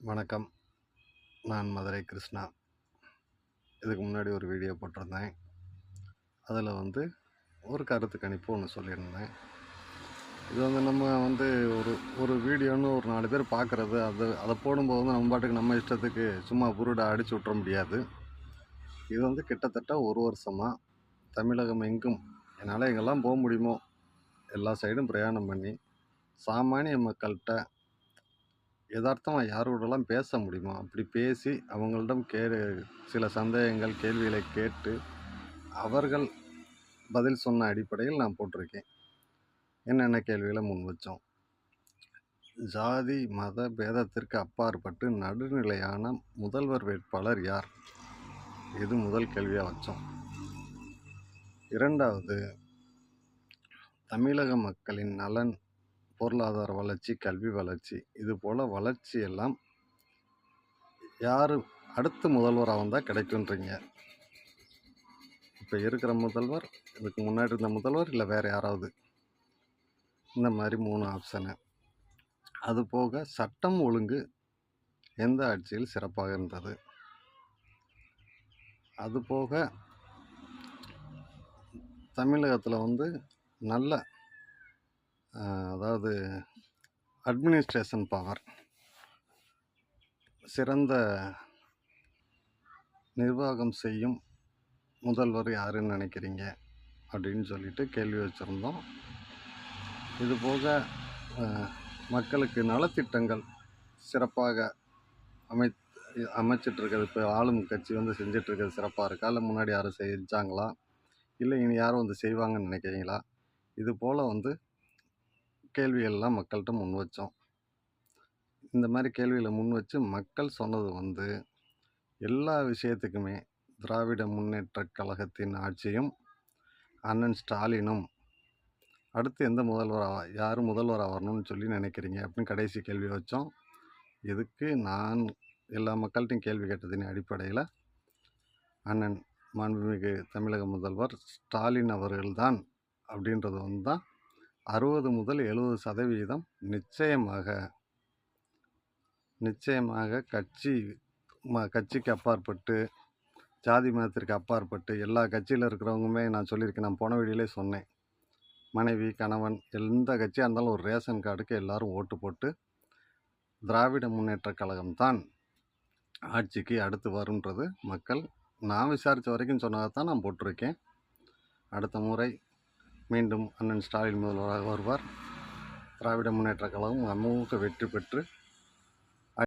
வணக்கம். நான் மதுரை கிருஷ்ணா. இதுக்கு முன்னாடி ஒரு வீடியோ போட்டிருந்தேன். அதில் வந்து ஒரு கருத்து கணிப்பு ஒன்று சொல்லியிருந்தேன். இது வந்து நம்ம வந்து ஒரு ஒரு வீடியோன்னு ஒரு நாலு பேர் பார்க்குறது அது அதை போடும்போது வந்து நம்ம பாட்டுக்கு நம்ம இஷ்டத்துக்கு சும்மா புருடை அடிச்சு விட்ற முடியாது. இது வந்து கிட்டத்தட்ட ஒரு வருஷமாக தமிழகம் எங்கும் என்னால் எங்கெல்லாம் போக முடியுமோ எல்லா சைடும் பிரயாணம் பண்ணி சாமானிய மக்கள்கிட்ட யதார்த்தமாக யாரோடலாம் பேச முடியுமோ அப்படி பேசி அவங்களிடம் கே சில சந்தேகங்கள் கேள்விகளை கேட்டு அவர்கள் பதில் சொன்ன அடிப்படையில் நான் போட்டிருக்கேன். என்னென்ன கேள்விகளை முன் வச்சோம்? ஜாதி மத பேதத்திற்கு அப்பாற்பட்டு நடுநிலையான முதல்வர் வேட்பாளர் யார்? இது முதல் கேள்வியாக வச்சோம்? இரண்டாவது தமிழக மக்களின் நலன் பொருளாதார வளர்ச்சி கல்வி வளர்ச்சி இது போல் வளர்ச்சி எல்லாம் யார் அடுத்து முதல்வராக வந்தால் கிடைக்குன்றீங்க. இப்போ இருக்கிற முதல்வர் இதுக்கு முன்னாடி இருந்த முதல்வர் இல்லை வேறு யாராவது? இந்த மாதிரி மூணு ஆப்ஷனு அது போக சட்டம் ஒழுங்கு எந்த ஆட்சியில் சிறப்பாக இருந்தது? அது போக தமிழகத்தில் வந்து நல்ல அதாவது அட்மினிஸ்ட்ரேஷன் பவர் சிறந்த நிர்வாகம் செய்யும் முதல்வர் யாருன்னு நினைக்கிறீங்க? அப்படின்னு சொல்லிட்டு கேள்வி வச்சுருந்தோம். இது போக மக்களுக்கு நலத்திட்டங்கள் சிறப்பாக அமை அமைச்சிட்ருக்கிறது இப்போ ஆளும் கட்சி வந்து செஞ்சிட்ருக்கிறது சிறப்பாக இருக்கா? இல்லை முன்னாடி யாரும் செஞ்சாங்களா? இல்லை இனி யாரும் வந்து செய்வாங்கன்னு நினைக்கிறீங்களா? இது போல் வந்து கேள்வியெல்லாம் மக்கள்கிட்ட முன் வச்சோம். இந்த மாதிரி கேள்விகளை முன் வச்சு மக்கள் சொன்னது வந்து எல்லா விஷயத்துக்குமே திராவிட முன்னேற்ற கழகத்தின் ஆட்சியும் அண்ணன் ஸ்டாலினும் அடுத்து எந்த முதல்வராக யார் முதல்வராக வரணும்னு சொல்லி நினைக்கிறீங்க அப்படின்னு கடைசி கேள்வி வச்சோம். இதுக்கு நான் எல்லா மக்கள்கிட்டையும் கேள்வி கேட்டதின் அடிப்படையில் அண்ணன் மாண்புமிகு தமிழக முதல்வர் ஸ்டாலின் அவர்கள்தான் அப்படின்றது வந்து தான் அறுபது முதல் எழுபது சதவீதம் நிச்சயமாக நிச்சயமாக கட்சி ம கட்சிக்கு அப்பாற்பட்டு ஜாதி மதத்திற்கு அப்பாற்பட்டு எல்லா கட்சியில் இருக்கிறவங்களுமே நான் சொல்லியிருக்கேன் நான் போன வீடியோலே சொன்னேன். மனைவி கணவன் எந்த கட்சியாக இருந்தாலும் ஒரு ரேஷன் கார்டுக்கு எல்லோரும் ஓட்டு போட்டு திராவிட முன்னேற்றக் கழகம் தான் ஆட்சிக்கு அடுத்து வருன்றது மக்கள் நான் விசாரித்த வரைக்கும் சொன்னதை தான் நான் போட்டிருக்கேன். அடுத்த முறை மீண்டும் அண்ணன் ஸ்டாலின் முதல்வராக வருவார். திராவிட முன்னேற்றக் கழகம் அமோக வெற்றி பெற்று